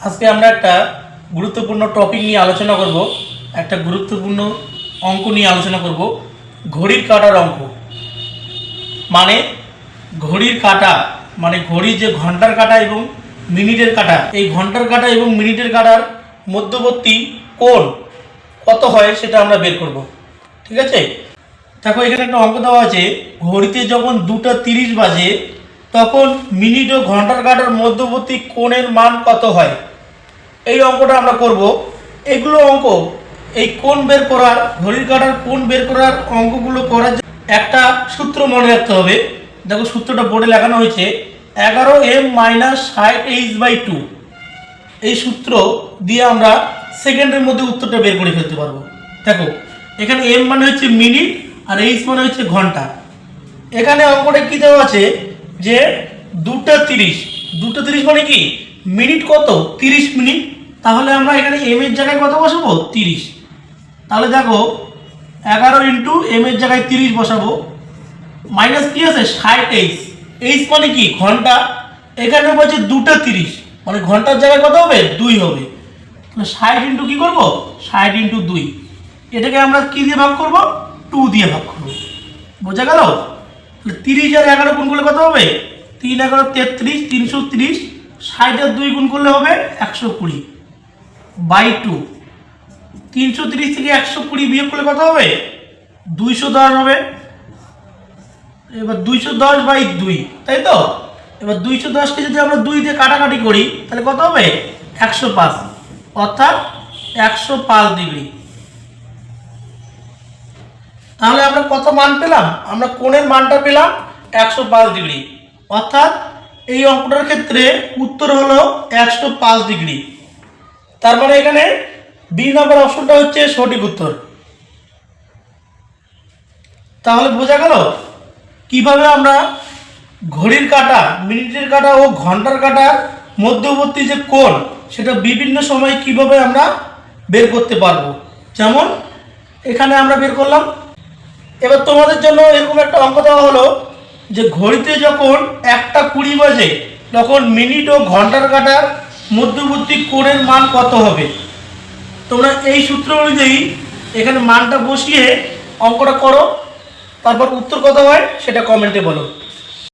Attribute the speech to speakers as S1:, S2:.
S1: আজকে আমরা একটা গুরুত্বপূর্ণ টপিক নিয়ে আলোচনা করব, একটা গুরুত্বপূর্ণ অঙ্ক নিয়ে আলোচনা করব, ঘড়ির কাটার অঙ্ক। মানে ঘড়ির কাটা মানে ঘড়ির যে ঘণ্টার কাটা এবং মিনিটের কাটা, এই ঘণ্টার কাটা এবং মিনিটের কাটার মধ্যবর্তী কোণ কত হয় সেটা আমরা বের করব, ঠিক আছে? দেখো, এখানে একটা অঙ্ক দেওয়া আছে, ঘড়িতে যখন দুটো তিরিশ বাজে তখন মিনিট ও ঘণ্টার কাটার মধ্যবর্তী কোণের মান কত হয়? এই অঙ্কটা আমরা করব। এগুলো অঙ্ক, এই কোণ বের করার, ঘড়ির কাটার কোণ বের করার অঙ্কগুলো করার একটা সূত্র মনে রাখতে হবে। দেখো সূত্রটা বোর্ডে লেখানো হয়েছে, এগারো এম মাইনাস ষাট এইচ বাই টু। এই সূত্র দিয়ে আমরা সেকেন্ডের মধ্যে উত্তরটা বের করে ফেলতে পারব। দেখো, এখানে এম মানে হচ্ছে মিনিট আর এইচ মানে হচ্ছে ঘণ্টা। এখানে অঙ্কটা কী দেওয়া আছে? যে দুটো তিরিশ। দুটো তিরিশ মানে কি? মিনিট কত? তিরিশ মিনিট। তাহলে আমরা এখানে এম এর জায়গায় কত বসাবো? তিরিশ। তাহলে দেখো, এগারো ইন্টু এম এর জায়গায় তিরিশ বসাবো। মাইনাস কি আছে? ষাট এইচ। এইচ মানে কি? ঘণ্টা। এখানে বলছে দুটো তিরিশ। মানে ঘণ্টার জায়গায় কত হবে? দুই হবে। ষাট ইন্টু কী করব? ষাট ইন্টু দুই। এটাকে আমরা কী দিয়ে ভাগ করব? টু দিয়ে ভাগ করব। বোঝা গেল? তিরিশ আর এগারো গুণ করলে কত হবে? তিন এগারো তেত্রিশ, তিনশো তিরিশ ষাট আর দুই গুণ করলে হবে একশো কুড়ি। By two. তিনশো তিরিশ থেকে একশো কুড়ি বিয়োগ করলে কত হবে? দুইশো দশ হবে। এবার দুইশো দশ বাই দুই, তাই তো? এবার দুইশো দশকে যদি আমরা দুই দিয়ে কাটাকাটি করি, তাহলে কত হবে? একশো পাঁচ। অর্থাৎ একশো পাঁচ ডিগ্রি। তাহলে আমরা কত মান পেলাম? আমরা কোণের মানটা পেলাম একশো পাঁচ ডিগ্রি। অর্থাৎ এই অঙ্কটার ক্ষেত্রে উত্তর হলো একশো পাঁচ ডিগ্রি। তার মানে এখানে বি নম্বর অপশনটা হচ্ছে সঠিক উত্তর। তাহলে বোঝা গেল কীভাবে আমরা ঘড়ির কাটা, মিনিটের কাটা ও ঘণ্টার কাটার মধ্যবর্তী যে কোণ, সেটা বিভিন্ন সময় কীভাবে আমরা বের করতে পারব? যেমন এখানে আমরা বের করলাম এবার তোমাদের জন্য এরকম একটা অঙ্ক দেওয়া হলো যে ঘড়িতে যখন একটা কুড়ি বাজে, তখন মিনিট ও ঘণ্টার কাটার মধ্যবর্তী কোণের মান কত হবে? তোমরা এই সূত্র অনুযায়ী এখানে মানটা বসিয়ে অঙ্কটা করো। তারপর উত্তর কত হয় সেটা কমেন্টে বলো।